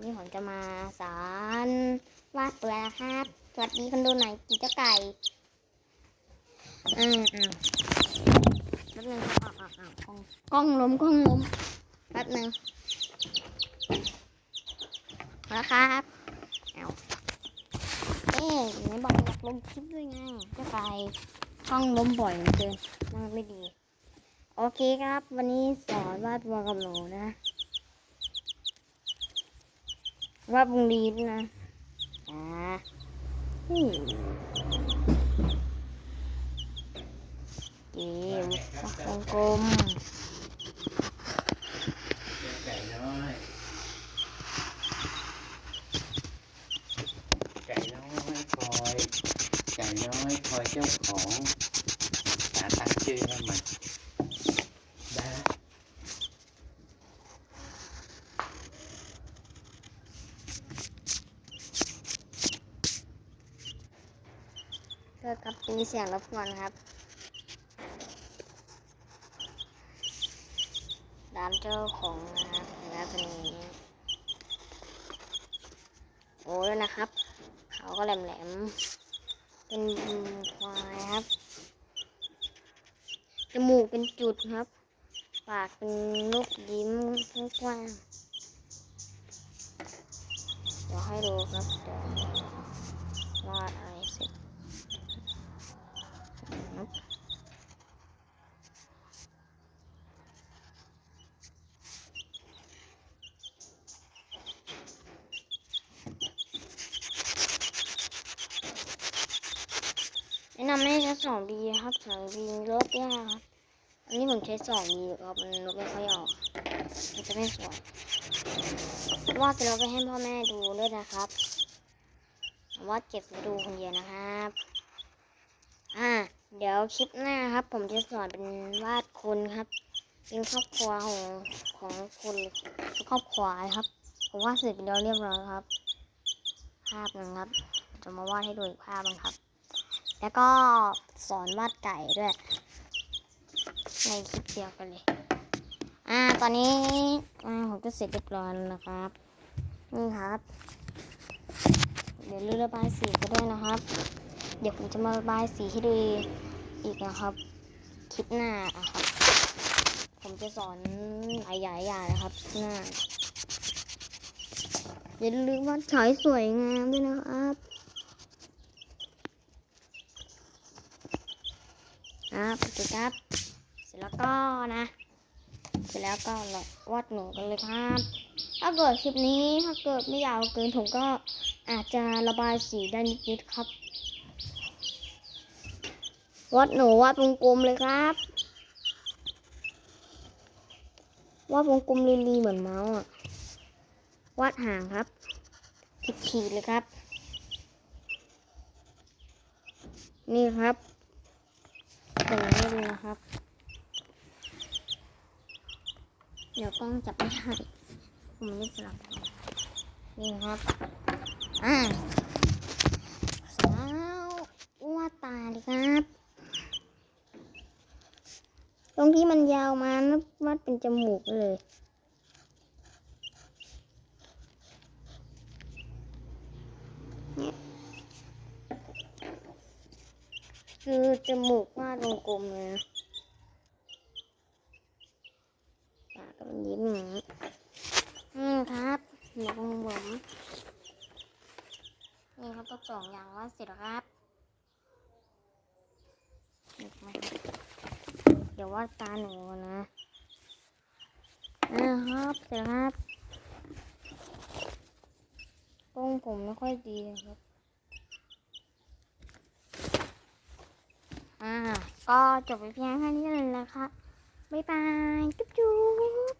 วันนี้ผมจะมาสอนวาดตัวนะครับ สวัสดีคนดูหน่อยกี่เจ้าไก่อืมอ้าวแป๊บนึงครับอ้าวอ้าวอ้าวกล้องกล้องล้มกล้องล้มแป๊บนึงแล้วครับเอาเอ๊ะไหนบอกอยากลงคลิปด้วยไงเจ้าไก่กล้องล้มบ่อยเหลือเกินมันไม่ดี โอเคครับ วันนี้สอนวาดตัวกับหนูนะ ว่าดวงลีดนะอ่าอืมเกมวงกลมไก่น้อย ไก่น้อยคอย ไก่น้อยคอยเจ้าของหาตั้งชื่อให้มันได้ละ เกิดกับมีเสียงรบกวนครับดามเจ้าของนะครับแล้วตัวนี้โอ้ยนะครับ เขาก็แหลมแหลมเป็นควายครับจมูกเป็นจุดครับ ปากเป็นลูกยิ้มกว้างเดี๋ยวให้ดูครับเดี๋ยววาดอะไรเสร็จ ครับแนะนำให้ใช้สองบีครับสองบีลบยากครับ อันนี้ผมใช้สองบีครับมันลบไม่ค่อยออกมันจะไม่สวยวาดเสร็จแล้วไปให้พ่อแม่ดูด้วยนะครับวาดเก็บไว้ดูคนเดียวนะครับ เดี๋ยวคลิปหน้าครับ ผมจะสอนเป็นวาดคนครับ เป็นครอบครัวของของคนครอบครัวครับ ผมวาดเสร็จไปแล้วเรียบร้อยครับ ภาพหนึงครับ จะมาวาดให้ดูอีกภาพหนึงครับ แล้วก็สอนวาดไก่ด้วย ในคลิปเดียวกันเลยอ่าตอนนี้ผมจะเสร็จเรียบร้อยแล้วนะครับ นี่ครับ เดี๋ยวเลืมระบายสีก็ด้วยนะครับ เดี๋ยวผมจะมาระบายสีให้ดู อีกนะครับ คลิปหน้าอะครับ ผมจะสอนหลายๆอย่างนะครับคลิปหน้าอย่าลืมว่าฉายสวยงามด้วยนะครับอะโอเคครับ เสร็จแล้วก็นะ เสร็จแล้วก็เราวาดหนูกันเลยครับ ถ้าเกิดคลิปนี้ถ้าเกิดไม่ยาวเกินผมก็อาจจะระบายสีได้นิดๆครับ วัดหนูวาดวงกลมเลยครับวาดวงกลมลีๆเหมือนเมาส์อะวาดห่างครับขีดๆเลยครับ นี่ครับอย่างนี้เลยนะครับ เดี๋ยวกล้องจับไม่ได้ผมไม่สลับนี่ครับ อ่าเสร็จแล้ววาดตาเลยครับ ตรงที่มันยาวมานะวาดเป็นจมูกเลย เนี่ยคือจมูกวาดวงกลมเลยนะปากก็เป็นยิ้มอย่างนี้อืมครับหนูของผมนี่ครับตัวสองอย่างว่าเสร็จแล้วครับ ดี๋ยววาดตาหนูนะนะครับเสร็จครับกล้องผมไม่ค่อยดีครับ อ่า ก็จบไปเพียงแค่นี้เลยนะคะ บ๊ายบาย จุ๊บจุ๊บ